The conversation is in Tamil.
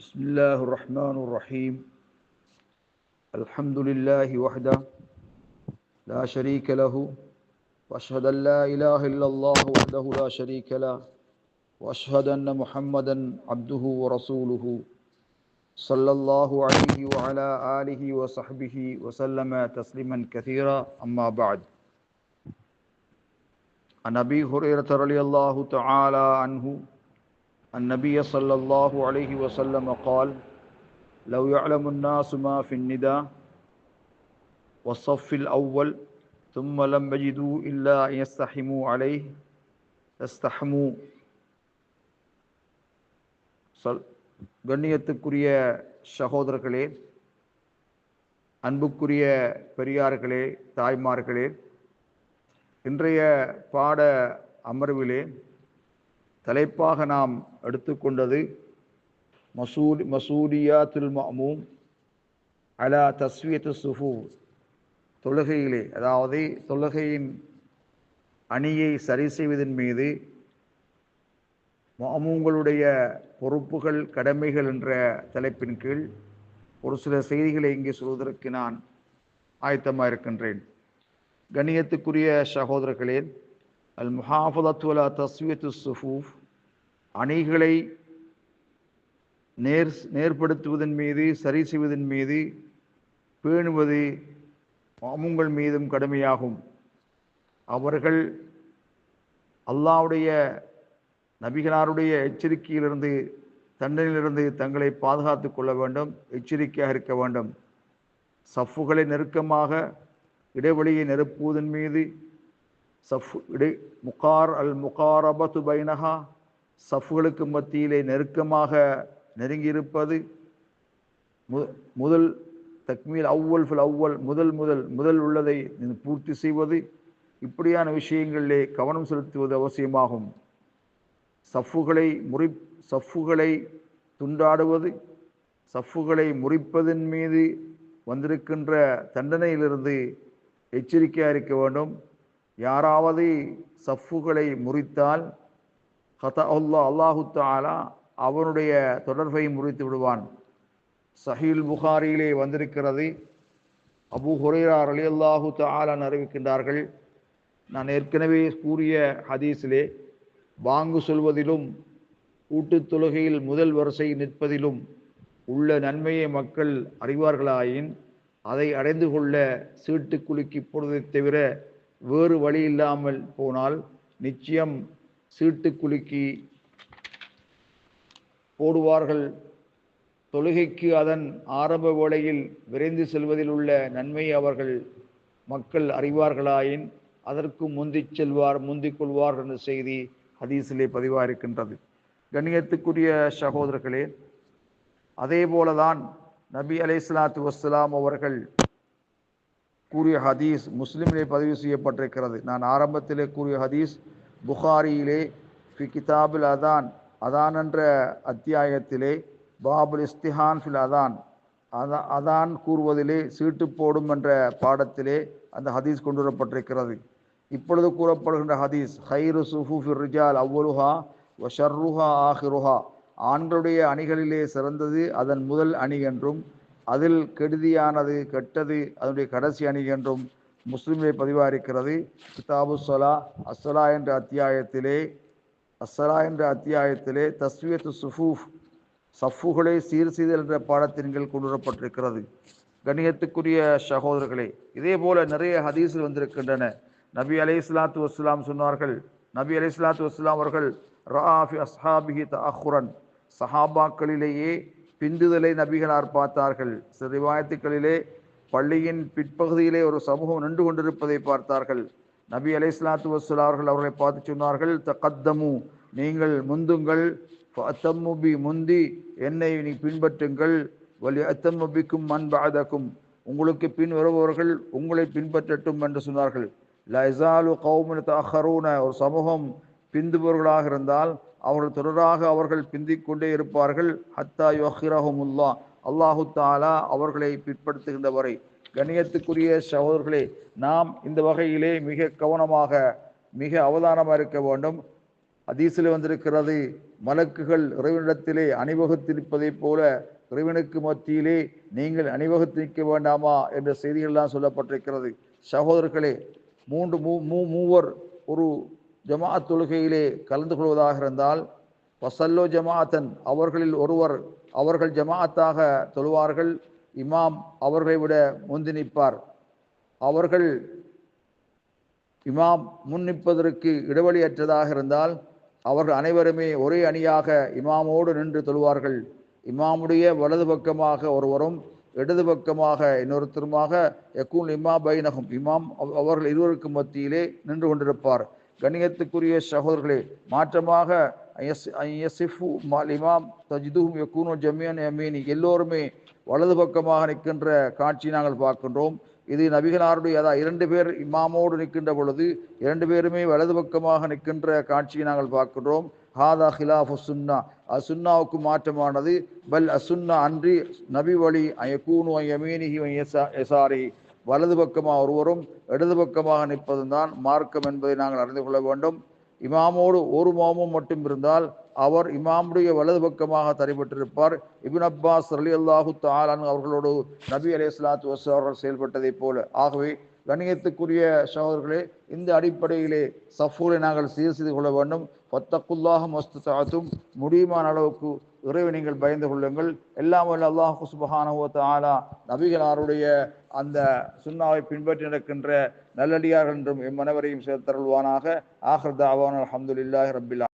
بسم الله الرحمن الرحيم. الحمد لله وحده لا شريك له وأشهد أن لا إله إلا الله وحده لا شريك له وأشهد أن محمدا عبده ورسوله صلى الله عليه وعلى آله وصحبه وسلم تسليما كثيرا. أما بعد عن أبي هريرة رضي الله تعالى عنه النبي صلى الله عليه وسلم قال لو يعلم الناس ما في النداء والصف الأول ثم لم يجدوا إلا أن يستحموا عليه استحموا சொல் கண்ணியத்துக்குரிய சகோதரர்களே அன்புக்குரிய பெரியார்களே தாய்மார்களே இன்றைய பாட அமர்விலே தலைப்பாக நாம் எடுத்துக்கொண்டது மசூல் மசூலியாத்துல் மமூம் அலா தஸ்வியத்து சுஃபு தொழுகையிலே அதாவது தொழுகையின் அணியை சரி செய்வதன் மீது மாமூங்களுடைய பொறுப்புகள் கடமைகள் என்ற தலைப்பின் கீழ் ஒரு சில செய்திகளை இங்கே சொல்வதற்கு நான் ஆயத்தமாக இருக்கின்றேன். கணியத்துக்குரிய சகோதரர்களே அல் முஹாஃபதத்து அலா தஸ்வியத்து சுஃபூஃப் அணிகளை நேர் நேர்படுத்துவதன் மீது சரி செய்வதன் மீது பேணுவது மாமுங்கள் மீதும் கடுமையாகும். அவர்கள் அல்லாவுடைய நபிகளாருடைய எச்சரிக்கையிலிருந்து தண்டனையிலிருந்து தங்களை பாதுகாத்து கொள்ள வேண்டும் எச்சரிக்கையாக இருக்க வேண்டும். சஃப்புகளை நெருக்கமாக இடைவெளியை நெருப்புவதன் மீது சஃப் இடை முகார் அல் முகாரபத்து பைனஹா சஃப்களுக்கு மத்தியிலே நெருக்கமாக நெருங்கியிருப்பது மு முதல் தக்மீல் அவ்வல் ஃபில் அவ்வல் முதல் முதல் முதல் உள்ளதை பூர்த்தி செய்வது இப்படியான விஷயங்களிலே கவனம் செலுத்துவது அவசியமாகும். சஃப்புகளை முறி சஃப்புகளை துண்டாடுவது சஃப்புகளை முறிப்பதன் மீது வந்திருக்கின்ற தண்டனையிலிருந்து எச்சரிக்கையாக இருக்க வேண்டும். யாராவது சஃப்புகளை முறித்தால் ஹதா அல்லா அல்லாஹு தாலா அவனுடைய தொடர்பை முறித்து விடுவான். சஹீல் புகாரியிலே வந்திருக்கிறது. அபு ஹுரேரா அலி அல்லாஹு தாலான் அறிவிக்கின்றார்கள். நான் ஏற்கனவே கூறிய ஹதீஸிலே வாங்கு சொல்வதிலும் கூட்டுத் தொழுகையில் முதல் வரிசை நிற்பதிலும் உள்ள நன்மையை மக்கள் அறிவார்களாயின் அதை அடைந்து கொள்ள சீட்டு குலுக்கி போடுவதை தவிர வேறு வழி இல்லாமல் போனால் நிச்சயம் சீட்டு குலுக்கி போடுவார்கள். தொழுகைக்கு அதன் ஆரம்ப வேளையில் விரைந்து செல்வதில் உள்ள நன்மையை அவர்கள் மக்கள் அறிவார்களாயின் அதற்கு முந்திச் செல்வார் முந்திக் கொள்வார் என்ற செய்தி ஹதீஸிலே பதிவாக இருக்கின்றது கண்ணியத்துக்குரிய சகோதரர்களே அதே போலதான் நபி அலை சலாத்து வஸ்லாம் அவர்கள் கூறிய ஹதீஸ் முஸ்லிமிலே பதிவு செய்யப்பட்டிருக்கிறது. நான் ஆரம்பத்திலே கூறிய ஹதீஸ் புகாரியிலே ஃபி கிதாபில் அதான் அதான் என்ற அத்தியாயத்திலே பாபுல் இஸ்திஹான் ஃபில் அதான் அதான் கூறுவதிலே சீட்டு போடும் என்ற பாடத்திலே அந்த ஹதீஸ் கொண்டு வரப்பட்டிருக்கிறது இப்பொழுது கூறப்படுகின்ற ஹதீஸ் ஹைரு சுஃபு ரிஜால் அவ்வலுஹா ஷர்ருஹா ஆஹிருஹா ஆண்களுடைய அணிகளிலே சிறந்தது அதன் முதல் அணி என்றும் அதில் கெடுதியானது கெட்டது அதனுடைய கடைசி அணி என்றும் முஸ்லிமிலே பதிவாரிக்கிறது கிதாபு சொலா அஸ்ஸலா என்ற அத்தியாயத்திலே அஸ்ஸலா என்ற அத்தியாயத்திலே தஸ்வியத்து சுஃபூஃப் சஃபுகளை சீர் செய்தல் என்ற பாடத்தின்கள் கொண்டு வரப்பட்டிருக்கிறது கணியத்துக்குரிய சகோதரர்களே இதே போல நிறைய ஹதீஸில் வந்திருக்கின்றன. நபி அலை இஸ்லாத்து வஸ்லாம் சொன்னார்கள் நபி அலை இஸ்லாத்து வஸ்லாம் அவர்கள் ராஃபி அஸ்ஹாபிஹி தஹுரன் சஹாபாக்களிலேயே பிந்துதலை நபிகளார் பார்த்தார்கள். சில ரிவாயத்துக்களிலே பள்ளியின் பிற்பகுதியிலே ஒரு சமூகம் நின்று கொண்டிருப்பதை பார்த்தார்கள். நபி அலை இஸ்லாத்து வசூல் அவர்கள் அவர்களை பார்த்து சொன்னார்கள் தகத்தமு நீங்கள் முந்துங்கள். அத்தம்முபி முந்தி என்னை நீ பின்பற்றுங்கள். வலி அத்தம்முபிக்கும் மண்பாதக்கும் உங்களுக்கு பின் வருபவர்கள் உங்களை பின்பற்றட்டும் என்று சொன்னார்கள். லசாலு கௌமின் தஹரூன ஒரு சமூகம் பிந்துபவர்களாக இருந்தால் அவர்கள் தொடராக அவர்கள் பிந்திக்கொண்டே இருப்பார்கள். ஹத்தா யோஹிரஹமுல்லா அல்லாஹு தாலா அவர்களை பிற்படுத்துகின்ற வரை கணியத்துக்குரிய சகோதரர்களே நாம் இந்த வகையிலே மிக கவனமாக மிக அவதானமாக இருக்க வேண்டும். அதீசில் வந்திருக்கிறது மலக்குகள் இறைவனிடத்திலே அணிவகுத்திருப்பதைப் போல இறைவனுக்கு மத்தியிலே நீங்கள் அணிவகுத்து நிற்க வேண்டாமா என்ற செய்திகள்லாம் சொல்லப்பட்டிருக்கிறது. சகோதரர்களே மூன்று மூ மூ மூவர் ஒரு ஜமா தொழுகையிலே கலந்து கொள்வதாக இருந்தால் வசல்லோ ஜமாஅத்தன் அவர்களில் ஒருவர் அவர்கள் ஜமாஅத்தாக தொழுவார்கள் இமாம் அவர்களை விட முந்தி நிற்பார். அவர்கள் இமாம் முன் நிற்பதற்கு இடைவெளியற்றதாக இருந்தால் அவர்கள் அனைவருமே ஒரே அணியாக இமாமோடு நின்று தொழுவார்கள். இமாமுடைய வலது பக்கமாக ஒருவரும் இடது பக்கமாக இன்னொருத்தருமாக யக்கூன் இமா பைனகும் இமாம் அவர்கள் இருவருக்கும் மத்தியிலே நின்று கொண்டிருப்பார். கணியத்துக்குரிய சகோதரர்களே மாற்றமாக ஐயசிஃபு மால் இமாம் தஜிதுஹும் யக்கூனோ ஜமியன் யமீனி எல்லோருமே வலது பக்கமாக நிற்கின்ற காட்சி நாங்கள் பார்க்கின்றோம். இது நபிகளாருடைய அதான் இரண்டு பேர் இமாமோடு நிற்கின்ற பொழுது இரண்டு பேருமே வலது பக்கமாக நிற்கின்ற காட்சியை நாங்கள் பார்க்கின்றோம். ஹாதா ஹிலாஃபு சுன்னா. அசுன்னாவுக்கு மாற்றமானது. பல் அசுன்னா அன்றி நபி வழி அயக்கூனு அயமீனிஹி எசாரி வலது பக்கமாக ஒருவரும் இடது பக்கமாக நிற்பதும் தான் மார்க்கம் என்பதை நாங்கள் அறிந்து கொள்ள வேண்டும். இமாமோடு ஒரு மாமும் மட்டும் இருந்தால் அவர் இமாமுடைய வலது பக்கமாக தரைப்பட்டிருப்பார். இபின் அப்பாஸ் அலி அல்லாஹு தாலான் அவர்களோடு நபி அலே சலாத்து வசவர்கள் செயல்பட்டதைப் போல. ஆகவே கணியத்துக்குரிய சகோதரர்களே இந்த அடிப்படையிலே சஃபூரை நாங்கள் சீர் செய்து கொள்ள வேண்டும். பத்தக்குல்லாக மஸ்து சாத்தும் முடியுமான அளவுக்கு இறைவை நீங்கள் பயந்து கொள்ளுங்கள். எல்லாம் வல்ல அல்லாஹ் சுபஹானஹு ஆலா நபிகளாருடைய அந்த சுன்னாவை பின்பற்றி நடக்கின்ற நல்லடியார்கள் என்றும் எம்மனவரையும் சேர்த்தருள்வானாக. ஆஹர் தாவான் அல்ஹம்துலில்லாஹி ரப்பில்